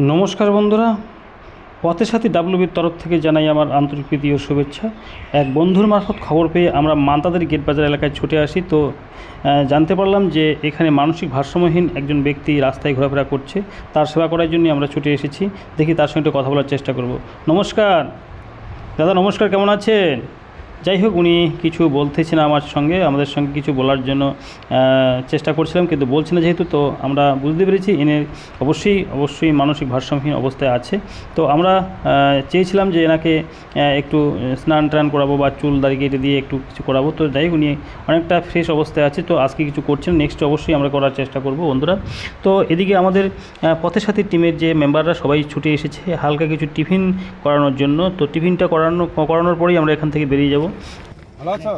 নমস্কার বন্ধুরা। পথের সাথী ডাব্লিউবির তরফ থেকে জানাই আমার আন্তরিক প্রীতি ও শুভেচ্ছা। এক বন্ধুর মারফত খবর পেয়ে আমরা মান্তাদের গেট বাজার এলাকায় ছুটে আসি। তো জানতে পারলাম যে এখানে মানসিক ভারসাম্যহীন একজন ব্যক্তি রাস্তায় ঘোরাফেরা করছে। তার সেবা করার জন্য আমরা ছুটে এসেছি। দেখি তার সঙ্গে একটু কথা বলার চেষ্টা করব। নমস্কার। দাদা, নমস্কার। কেমন আছেন? যাই হোক উনি কিছু বলতেছেন আমার সঙ্গে, আমাদের সঙ্গে কিছু বলার জন্য চেষ্টা করছিলাম, কিন্তু বলছে না যেহেতু, তো আমরা বুঝতে পেরেছি, এনে অবশ্যই অবশ্যই মানসিক ভারসাম্যহীন অবস্থায় আছে। তো আমরা চেয়েছিলাম যে এনাকে একটু স্নান টান করাবো বা চুল দাড়ি কেটে দিয়ে একটু কিছু করাবো। তো যাই হোক, উনি অনেকটা ফ্রেশ অবস্থায় আছে, তো আজকে কিছু করছেন, নেক্সট অবশ্যই আমরা করার চেষ্টা করব, বন্ধুরা। তো এদিকে আমাদের পথের সাথী টিমের যে মেম্বাররা, সবাই ছুটে এসেছে, হালকা কিছু টিফিন করানোর জন্য। তো টিফিনটা করানো, করানোর পরেই আমরা এখান থেকে বেরিয়ে যাব। ভালো আছো?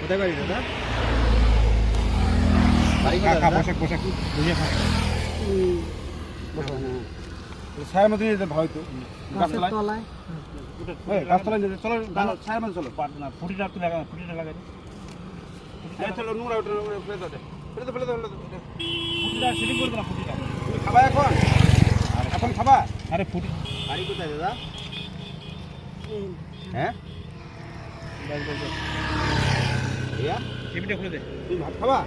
কোথায় বাড়ি দাদা? বাড়ি কোথায় পোশাক বুঝে ছায়ের মধ্যে যেতে ভালো তো। গাছতলায়? গাছতলায় যেতে। চলো ছায়ের মধ্যে চলো। ফুটিটা একটু লাগা ফুটিটা লাগাই চলো নোংরা ফেলে দাও ফেলে দাও ফেলে দাও ফুটিটা সিলিং করে না ফুটিটা তুমি এখন? এখন খাবা আরে ফুটি বাড়ি কোথায় দাদা? হ্যাঁ? খুলে দে। তুমি ভাত খাবা?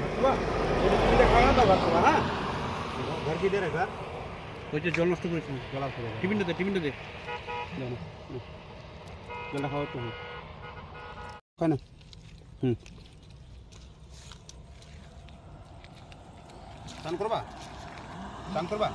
ভাত খাবা? খাওয়া না ভাত খাবা হ্যাঁ? ঘর কি দে ঘর? ওই যে জল নষ্ট করেছি জলা টিফিনটা দে টিফিনটা দে। জলটা খাওয়া তো খায় না। হুম। চান করবা? চান করবা?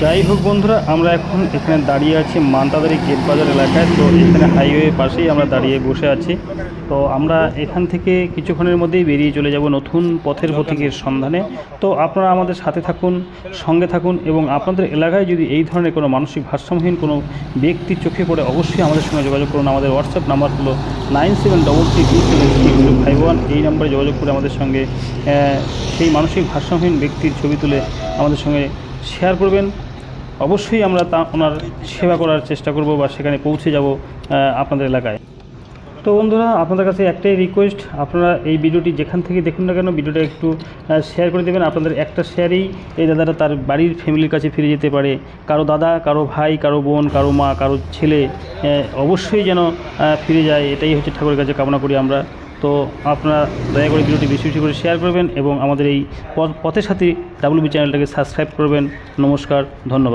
যাই হোক বন্ধুরা, আমরা এখন এখানে দাঁড়িয়ে আছি মান্তাদারি গেট বাজার এলাকায়। তো এখানে হাইওয়ে পাশেই আমরা দাঁড়িয়ে বসে আছি। তো আমরা এখান থেকে কিছুক্ষণের মধ্যেই বেরিয়ে চলে যাব নতুন পথের পথিকের সন্ধানে। তো আপনারা আমাদের সাথে থাকুন, সঙ্গে থাকুন এবং আপনাদের এলাকায় যদি এই ধরনের কোনো মানসিক ভারসাম্যহীন কোনো ব্যক্তির চোখে পড়ে, অবশ্যই আমাদের সঙ্গে যোগাযোগ করুন। আমাদের হোয়াটসঅ্যাপ নাম্বার হলো nine seven double three two seven six zero five one. এই নম্বরে যোগাযোগ করে আমাদের সঙ্গে সেই মানসিক ভারসাম্যহীন ব্যক্তির ছবি তুলে আমাদের সঙ্গে শেয়ার করবেন। অবশ্যই আমরা তা, ওনার সেবা করার চেষ্টা করব বা সেখানে পৌঁছে যাব আপনাদের এলাকায়। তো বন্ধুরা, আপনাদের কাছে একটাই রিকোয়েস্ট আপনারা এই ভিডিওটি যেখান থেকে দেখুন না কেন, ভিডিওটা একটু শেয়ার করে দেবেন। আপনাদের একটা শেয়ারেই এই দাদাটা তার বাড়ির ফ্যামিলির কাছে ফিরে যেতে পারে। কারও দাদা, কারও ভাই, কারও বোন, কারও মা, কারও ছেলে অবশ্যই যেন ফিরে যায়। এটাই হচ্ছে ঠাকুরের কাছে কামনা করি আমরা। তো আপনারা দয়া করে ভিডিওটি বেশি বেশি করে শেয়ার করবেন এবং আমাদের এই পথ- পথের সাথী ডাব্লিউবি চ্যানেলটাকে সাবস্ক্রাইব করবেন। নমস্কার, ধন্যবাদ।